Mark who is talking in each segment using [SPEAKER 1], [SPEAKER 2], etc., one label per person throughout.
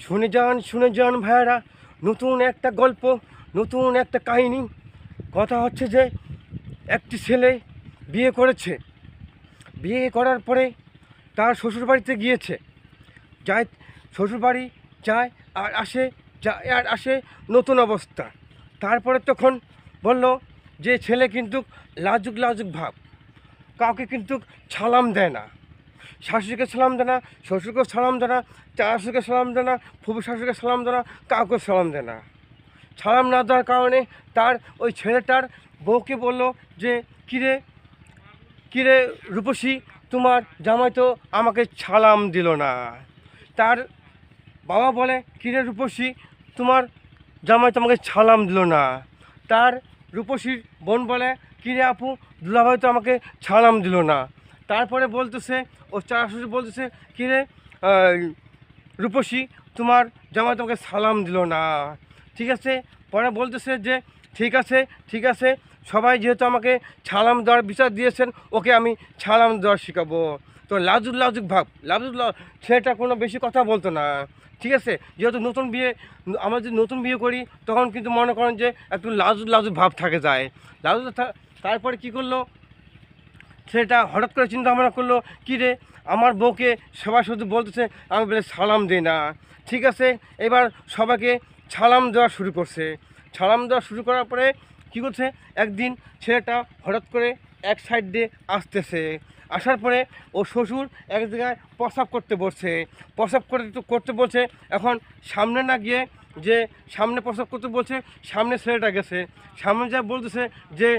[SPEAKER 1] শুনে যান শুনে যান ভাইয়ারা, নতুন একটা গল্প, নতুন একটা কাহিনী। কথা হচ্ছে যে, একটি ছেলে বিয়ে করেছে। বিয়ে করার পরে তার শ্বশুরবাড়িতে গিয়েছে। যায়, শ্বশুরবাড়ি যায়, আর আসে, যায়, আর আসে নতুন অবস্থা। তারপরে তখন বলল যে, ছেলে কিন্তু লাজুক লাজুক ভাব। কাউকে কিন্তু ছালাম দেয় না। শাশুড়িকে সালাম দেয় না শ্বশুরকে সালাম দেয় না চাষুকে সালাম দেয় না ফুফু শাশুড়িকে সালাম দেয় না কাউকে সালাম দেয় না সালাম না দেওয়ার কারণে তার ওই ছেলেটার বউকে বলল যে, কিরে কিরে রূপসী, তোমার জামাই তো আমাকে সালাম দিল না। তার বাবা বলে, কিরে রূপসী, তোমার জামাই তো আমাকে সালাম দিল না। তার রূপসীর বোন বলে, কিরে আপু, দুলাভাই তো আমাকে সালাম দিল না। তারপরে বলতেছে, ও চার শ্বশুর বলতেছে, কিরে রূপসী, তোমার জামাই তোমাকে সালাম দিল না। ঠিক আছে? পরে বলতেছে যে, ঠিক আছে ঠিক আছে, সবাই যেহেতু আমাকে ছালাম দেওয়ার বিচার দিয়েছেন, ওকে আমি ছালাম দেওয়া শেখাবো। তো লাজুক লাজুক ভাব, লাজুক ছেলেটা কোনো বেশি কথা বলতো না। ঠিক আছে? যেহেতু নতুন বিয়ে, আমরা যদি নতুন বিয়ে করি, তখন কিন্তু মনে করেন যে একটু লাজুক লাজুক ভাব থাকে যায়। লাজুক তারপরে কি করল? ছেলেটা হঠাৎ করে চিন্তা ভাবনা করল, কী রে? আমার বউকে সবাই শুধু বলতেছে, আমি বলে সালাম দিই না। ঠিক আছে, এবার সবাইকে সালাম দেওয়া শুরু করছে। সালাম দেওয়া শুরু করার পরে কী করছে? একদিন ছেলেটা হঠাৎ করে এক সাইড দিয়ে আসতেছে। আসার পরে ও শ্বশুর এক জায়গায় প্রসাব করতে বসছে। প্রসাব করতে করতে বলছে, এখন সামনে না গিয়ে যে সামনে প্রসাব করতে বলছে, সামনে ছেলেটা গেছে। সামনে যা বলতেছে যে,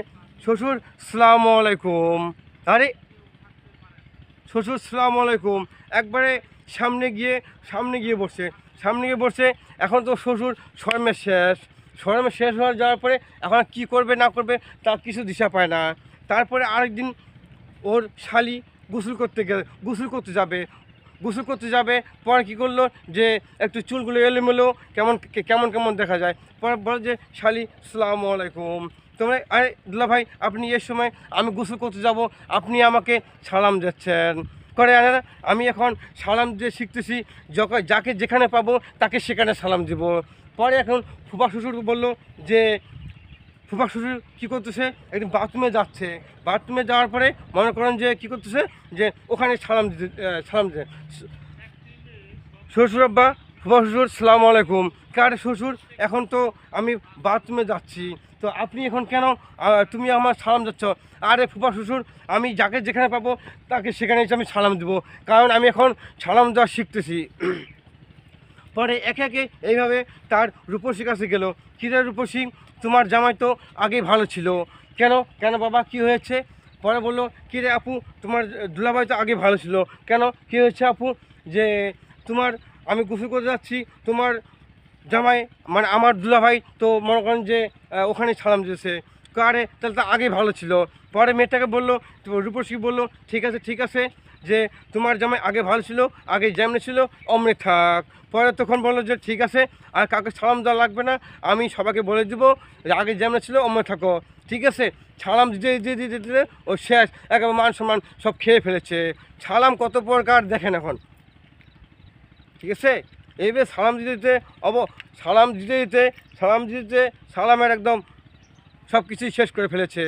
[SPEAKER 1] শ্বশুর, সালাম আলাইকুম। আরে, শ্বশুর, সালাম আলাইকুম। একবারে সামনে গিয়ে সামনে গিয়ে বসে সামনে গিয়ে বসে এখন তো শ্বশুর শর্মে শেষ। শর্মে শেষ হওয়ার যাওয়ার পরে এখন কি করবে, না করবে, তার কিছু দিশা পায় না। তারপরে আরেকদিন ওর শালি গোসল করতে গেলে, গোসল করতে যাবে। গোসল করতে যাবে, পরে কী করল? যে একটু চুলগুলো এলোমেলো, কেমন কেমন কেমন দেখা যায়। পরে বলে যে, শালি সালামু আলাইকুম। তোমরা, আরে, দুলা ভাই, আপনি এর সময় আমি গোসল করতে যাব, আপনি আমাকে সালাম দিচ্ছেন করে আরে আমি এখন সালাম দিয়ে শিখতেছি যখন যাকে যেখানে পাবো, তাকে সেখানে সালাম দিব। পরে এখন ফুফা শ্বশুর বলল যে ফুফা শ্বশুর কী করতেছে? একদিন বাথরুমে যাচ্ছে। বাথরুমে যাওয়ার পরে মনে করেন যে কী করতেছে? যে ওখানে সালাম দিতে সালাম দিতে। শ্বশুর আব্বা ফুফা শ্বশুর, সালাম আলাইকুম। কার শ্বশুর? এখন তো আমি বাথরুমে যাচ্ছি। তো আপনি এখন কেন তুমি আমার সালাম যাচ্ছ আরে ফুফা শ্বশুর, আমি যাকে যেখানে পাবো, তাকে সেখানে আমি সালাম দেবো। কারণ আমি এখন সালাম দেওয়া শিখতেছি। পরে একে একে এইভাবে তার রূপসী কাছে গেল। কিরে রূপসী, তোমার জামাই তো আগে ভালো ছিল। কেন? কেন বাবা, কি হয়েছে? পরে বলল, কিরে আপু, তোমার দুলাভাই তো আগে ভালো ছিল। কেন? কি হয়েছে আপু? যে তোমার, আমি গোসল করে যাচ্ছি, তোমার জামাই মানে আমার দুলাভাই তো মনে করেন যে ওখানে সালাম দিয়েছে। কারে? তাহলে তো আগে ভালো ছিল। পরে মেয়েটাকে বলল রূপসী বলল, ঠিক আছে ঠিক আছে, যে তোমার জামাই আগে ভালো ছিল, আগে যেমনি ছিল, অমনি থাক। পরে তখন বলল যে, ঠিক আছে, আর কাউকে সালাম দেওয়া লাগবে না, আমি সবাইকে বলে দিব, যে আগে যেমন ছিল, অমনি থাকো। ঠিক আছে ছালাম দিতে দিতে দিতে দিতে ও শেষ, একেবারে মান সম্মান সব খেয়ে ফেলেছে। সালাম কত প্রকার, দেখেন এখন। ঠিক আছে, এইভাবে সালাম দিতে দিতে, অব, সালাম দিতে দিতে, সালাম দিতে, সালামের একদম সব কিছুই শেষ করে ফেলেছে।